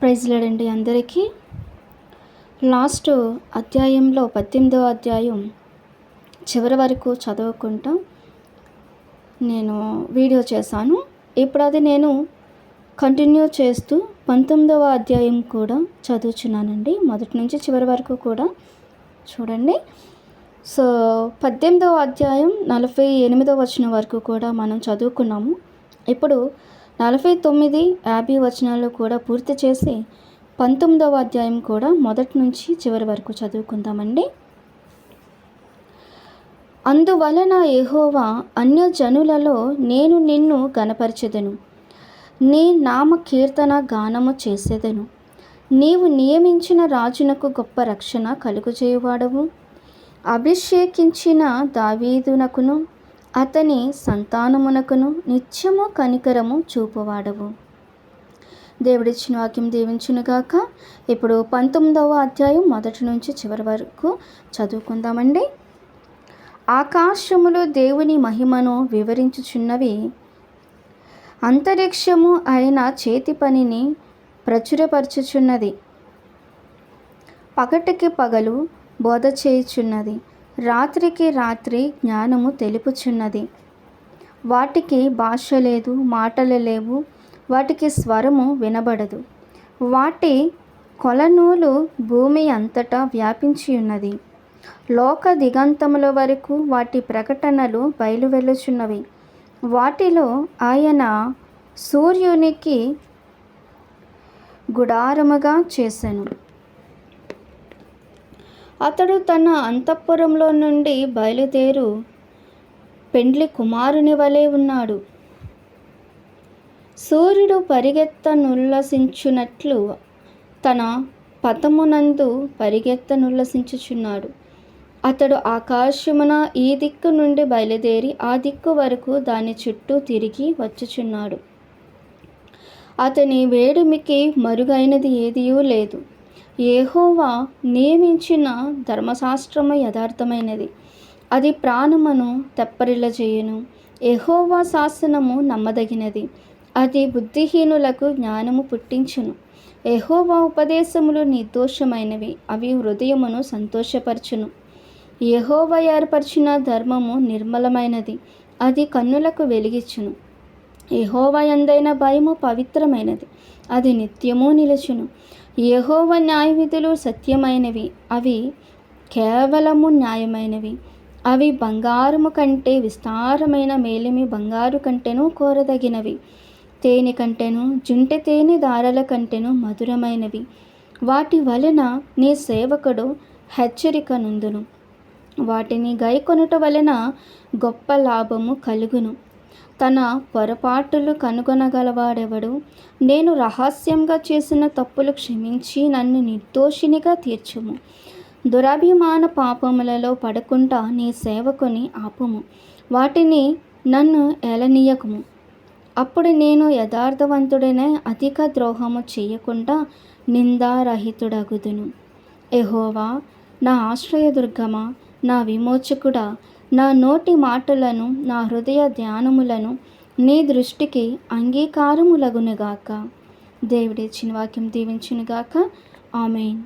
ప్రైజ్లాడండి అందరికీ. లాస్ట్ అధ్యాయంలో పద్దెనిమిదవ అధ్యాయం చివరి వరకు చదువుకుంటూ నేను వీడియో చేశాను. ఇప్పుడు అది నేను కంటిన్యూ చేస్తూ పంతొమ్మిదవ అధ్యాయం కూడా చదువుచున్నానండి. మొదటి నుంచి చివరి వరకు కూడా చూడండి. సో పద్దెనిమిదవ అధ్యాయం నలభై ఎనిమిదవ వచనం వరకు కూడా మనం చదువుకున్నాము. ఇప్పుడు నలభై తొమ్మిది యాభై వచనాలు కూడా పూర్తి చేసి పంతొమ్మిదవ అధ్యాయం కూడా మొదటి నుంచి చివరి వరకు చదువుకుందామండి. అందువలన ఎహోవా అన్యజనులలో నేను నిన్ను గనపరిచెదను నీ నామ కీర్తన గానము చేసేదను. నీవు నియమించిన రాజునకు గొప్ప రక్షణ కలుగుచేయువాడవు. అభిషేకించిన దావీదునకును అతని సంతానమునకును నిత్యము కనికరము చూపువాడవు. దేవుడిచ్చిన వాక్యం దీవించునుగాక ఇప్పుడు పంతొమ్మిదవ అధ్యాయం మొదటి నుంచి చివరి వరకు చదువుకుందామండి. ఆకాశములు దేవుని మహిమను వివరించుచున్నవి అంతరిక్షము అయిన చేతి పనిని ప్రచురపరచుచున్నది. పగటికి పగలు బోధ చేయుచున్నది రాత్రికి రాత్రి జ్ఞానము తెలుపుచున్నది. వాటికి భాష లేదు మాటలు లేవు వాటికి స్వరము వినబడదు. వాటి కొలనూలు భూమి అంతటా వ్యాపించి ఉన్నది లోక దిగంతముల వరకు వాటి ప్రకటనలు బయలువెళ్ళుచున్నవి వాటిలో ఆయన సూర్యునికి గుడారముగా చేశాను అతడు తన అంతఃపురంలో నుండి బయలుదేరు. పెండ్లి కుమారుని వలె ఉన్నాడు. సూర్యుడు పరిగెత్తనుల్లసించునట్లు తన పతమునందు పరిగెత్తనుల్లసించుచున్నాడు. అతడు ఆకాశమున ఈ దిక్కు నుండి బయలుదేరి ఆ దిక్కు వరకు దాని చుట్టూ తిరిగి వచ్చుచున్నాడు. అతని వేడిమికి మరుగైనది ఏదియూ లేదు. ఏహోవా నియమించిన ధర్మశాస్త్రము యథార్థమైనది. అది ప్రాణమును తెప్పరిల్ల చేయును ఎహోవా శాసనము నమ్మదగినది. అది బుద్ధిహీనులకు జ్ఞానము పుట్టించును. ఎహోవా ఉపదేశములు నిర్దోషమైనవి. అవి హృదయమును సంతోషపరచును. ఎహోవా ఏర్పరిచిన ధర్మము నిర్మలమైనది. అది కన్నులకు వెలిగించును యహోవా ఎందైన భయము పవిత్రమైనది. అది నిత్యము నిలుచును. యహోవ న్యాయ విధులు సత్యమైనవి. అవి కేవలము న్యాయమైనవి. అవి బంగారము కంటే విస్తారమైన మేలిమి బంగారు కంటేను కోరదగినవి. తేనె కంటేను జుంటె తేనె దారల కంటేను మధురమైనవి. వాటి వలన నీ సేవకుడు హెచ్చరిక నుందును వాటిని గైకొనుట వలన గొప్ప లాభము కలుగును. తన పొరపాటులు కనుగొనగలవాడెవడు? నేను రహస్యంగా చేసిన తప్పులు క్షమించి నన్ను నిర్దోషినిగా తీర్చుము. దురాభిమాన పాపములలో పడకుండా నీ సేవకుని ఆపుము. వాటిని నన్ను ఎలనీయకము అప్పుడు నేను యథార్థవంతుడనే అధిక ద్రోహము చేయకుండా నిందారహితుడగుదును. ఎహోవా నా ఆశ్రయదుర్గమా నా విమోచకుడా నా నోటి మాటలను నా హృదయ ధ్యానములను నీ దృష్టికి అంగీకారములగునుగాక. దేవుడి చిన్న వాక్యం దీవించునుగాక. ఆమెన్.